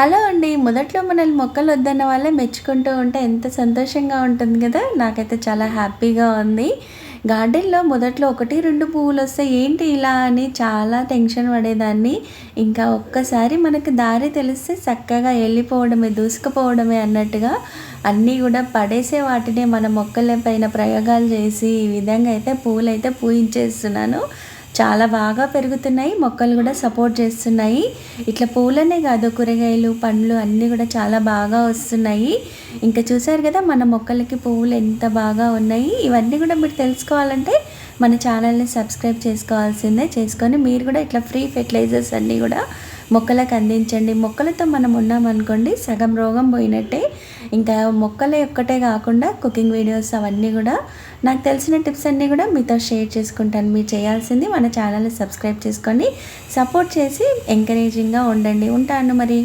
Hello అండి. మొదట్లో మనల్ని మొక్కలు వద్దన్న వాళ్ళే మెచ్చుకుంటూ ఉంటే ఎంత సంతోషంగా ఉంటుంది కదా? నాకైతే చాలా హ్యాపీగా ఉంది. గార్డెన్లో మొదట్లో ఒకటి రెండు పువ్వులు వస్తే ఏంటి ఇలా అని చాలా టెన్షన్ పడేదాన్ని. ఇంకా ఒక్కసారి మనకు దారి తెలిస్తే చక్కగా వెళ్ళిపోవడమే దూసుకుపోవడమే అన్నట్టుగా అన్నీ కూడా పడేసే వాటినే మన మొక్కల పైన ప్రయోగాలు చేసి ఈ విధంగా అయితే పువ్వులు అయితే పూయించేస్తున్నాను. చాలా బాగా పెరుగుతున్నాయి మొక్కలు కూడా సపోర్ట్ చేస్తున్నాయి. ఇట్లా పూలనే కాదు కూరగాయలు పండ్లు అన్నీ కూడా చాలా బాగా వస్తున్నాయి. ఇంకా చూసారు కదా మన మొక్కలకి పువ్వులు ఎంత బాగా ఉన్నాయి. ఇవన్నీ కూడా మీరు తెలుసుకోవాలంటే మన ఛానల్ని సబ్స్క్రైబ్ చేసుకోవాల్సిందే. చేసుకొని మీరు కూడా ఇట్లా ఫ్రీ ఫెర్టిలైజర్స్ అన్నీ కూడా మొక్కలకు అందించండి. మొక్కలతో మనం ఉన్నామనుకోండి సగం రోగం పోయినట్టే ఇంకా మొక్కలే ఒక్కటే కాకుండా కుకింగ్ వీడియోస్ అవన్నీ కూడా నాకు తెలిసిన టిప్స్ అన్నీ కూడా మీతో షేర్ చేసుకుంటాను. మీరు చేయాల్సింది మన ఛానల్ని సబ్స్క్రైబ్ చేసుకొని సపోర్ట్ చేసి ఎంకరేజింగ్గా ఉండండి. ఉంటాను మరి.